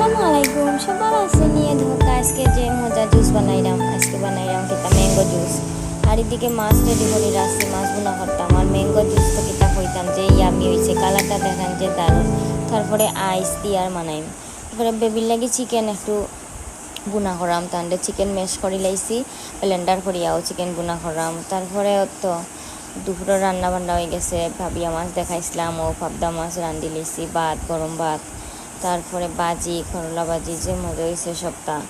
আসসালামু আলাইকুম সবার আছে নিয়ে ধোকা আজকে যে মজা জুস বানাইলাম আজকে বানাইলাম কিতা ম্যাঙ্গো জুস আর এদিকে মাছ রেডি করে রাখছি মাছ বোনা করতাম আর ম্যাঙ্গো জুস তো কিতা হইতাম যে ইয়ামি হয়েছে কালারটা দেখান যে দারুণ তারপরে আইস দিয়ে আর বানাইম তারপরে বেবির লাগি চিকেন একটু বুনা করাম তাহলে চিকেন ম্যাশ করে লাইছি ব্লেন্ডার করিয়াও চিকেন বুনা করাম তারপরে তো দুপুরে রান্না বান্না হয়ে গেছে ভাবিয়া মাছ দেখাইছিলাম ও পাবদা মাছ রান্ধি লাইছি ভাত গরম ভাত তারপরে বাজি, করলা বাজি যে মজা হয়েছে সপ্তাহ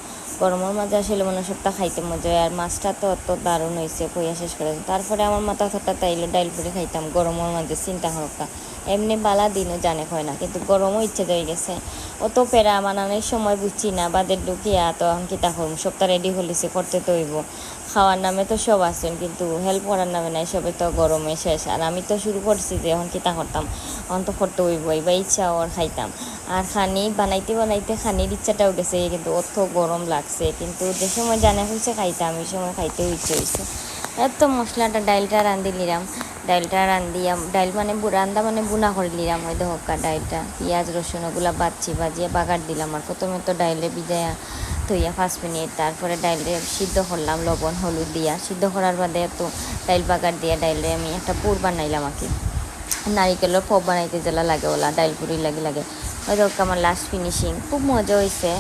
গরমের মাঝে আসলে মনে সপ্তাহ খাইতে মজা হয়, আর মাছটা তো অত দারুণ হয়েছে কইয়া শেষ করে তারপরে আমার মাথা থাটা তাইলে ডাইল করে খাইতাম, গরমের মাঝে, চিন্তা হরকা এমনি বালা দিনও জানে হয় না, কিন্তু গরমও ইচ্ছে হয়ে গেছে। অত পেরা বানানোর সময় বুঝছি না বাদের ঢুকিয়া তো এখন কিতা করুম সপ্তাহ রেডি হলিছে করতে তো হইব। খাওয়ার নামে তো সব আছেন, কিন্তু হেল্প করার নামে নাই সবে তো গরমে শেষ। আর আমি তো শুরু করছি যে এখন কিতা করতাম? এখন তো করতে হইব এবার ইচ্ছা ওর খাইতাম। আর খানি বানাইতে বানাইতে খানির ইচ্ছাটাও গেছে কিন্তু অত গরম লাগছে। কিন্তু যে সময় জানা হয়েছে খাইতাম, এই সময় খাইতে ইচ্ছে হয়েছে এত মশলাটা ডাইলটা রান্ধি নিলাম। ডাইলটা রান্ধিয়া ডাইল মানে বু- রান্দা মানে বুনা করে নিলাম, ওই হক্কা ডাইলটা। পেঁয়াজ, রসুন, ওগুলা বাচ্ছি বাজিয়ে বাগার দিলাম। আর প্রথমে তো ডাইলে বিজায়া থইয়া পাঁচ মিনিট, তারপরে ডাইলে সিদ্ধ করলাম লবণ, হলুদ দিয়া। সিদ্ধ করার বাদে তো ডাইল বাগার দিয়া ডাইলে আমি একটা পুর বানাইলাম আর কি। নারিকেলের পপ বানাইতে যেলা লাগে ওলা, ডাইল পুরি লাগে লাগে। হোক আমার লাস্ট ফিনিশিং খুব মজা হয়েছে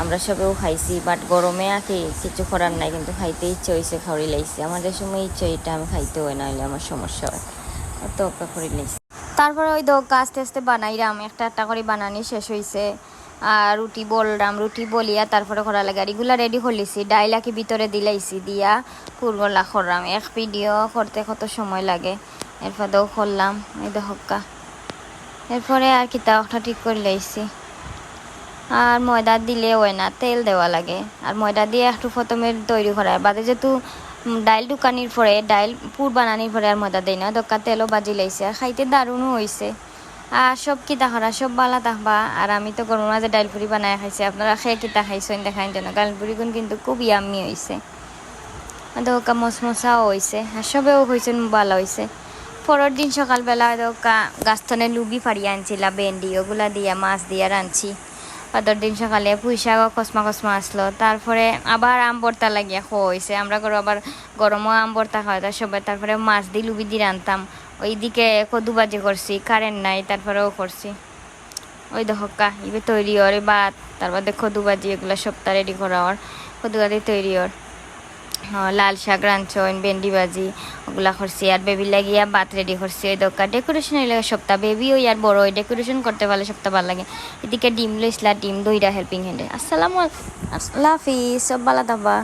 আমরা সবেও খাইছি বাট গরমে আঁকি কিছু করার নাই, কিন্তু খাইতে ইচ্ছে হয়েছে খাওয়ারি লাইছে আমাদের সময় ইচ্ছে এটা আমি খাইতে হয় না আমার সমস্যা হয়। অত অপেক্ষা করে তারপরে ওই দোক আস্তে আস্তে বানাইলাম, একটা একটা করে বানানি শেষ হয়েছে আর রুটি বললাম, রুটি বলিয়া তারপরে করা লাগে। আর এগুলা রেডি করলিছি ডাইলাকি ভিতরে দিলাইছি, দিয়া পুরগোলা করলাম এক ভিডিও করতে কত সময় লাগে? এরপর এরপরেও করলাম, এই দহকা এরপরে আর কিতা একটা ঠিক করে লাইছি। আর ময়দা দিলে হয় না, তেল দেওয়া লাগে। আর ময়দা দিয়ে একটু প্রথমে তৈরি করা বাদে যেহেতু ডাইল দোকানির পরে, ডাইল পুর বানানির পরে আর ময়দা দেয় না দোকান তেলও বাজি লাইছে। আর খাইতে দারুণও হয়েছে সব কিতা করা সব বালা থাকবা আর আমি তো গরমের মাঝে ডাইল পুরি বানাই খাইছি। আপনারা খেয়ে কিতা খাইছেন দেখাই যেন। ডাইল পুরিগুন কিন্তু খুব ইয়াম্মি হয়েছে দোকা মশমশাও হয়েছে আর সবেও হয়েছে ভালো হয়েছে পরের দিন সকালবেলা দোকা গাছতনে লুবি ফাড়িয়ে আনছিলা, ভেন্ডি, ওগুলা দিয়া, মাছ দিয়া রাঁধছি। পরের দিন সকালে পুঁই শাকও কসমা কসমা আসলো। তারপরে আবার আম ভর্তা লাগিয়া খাওয়া হয়েছে আমরা করে আবার গরমও আম ভর্তা খাওয়া সবাই তারপরে মাছ দিয়ে লুবি দিয়ে রানতাম ওইদিকে কদু বাজি করছি কারেন্ট নাই তারপরেও করছি। ওই দহকা ইবে তৈরি হর ভাত তারপর দেখো দুবাজি এগুলো সপ্তাহ রেডি করা হর কদু বাজি তৈরি হর হ্যাঁ, লাল শাক রাঁধছইন ভেন্ডি ভাজি ওগুলা করছি। আর বেবি লাগিয়া ভাত রেডি করছি ওই দোকা ডেকোরেশন হইলে সপ্তাহ বেবি ওই আর বড় ওই ডেকোরেশন করতে পারলে সপ্তাহ ভালো লাগে। এদিকে ডিম লইসলা ডিম দইরা হেল্পিং হ্যান্ডে আসসালামু আল্লাহ হাফিজ সব ভালো থাকবা।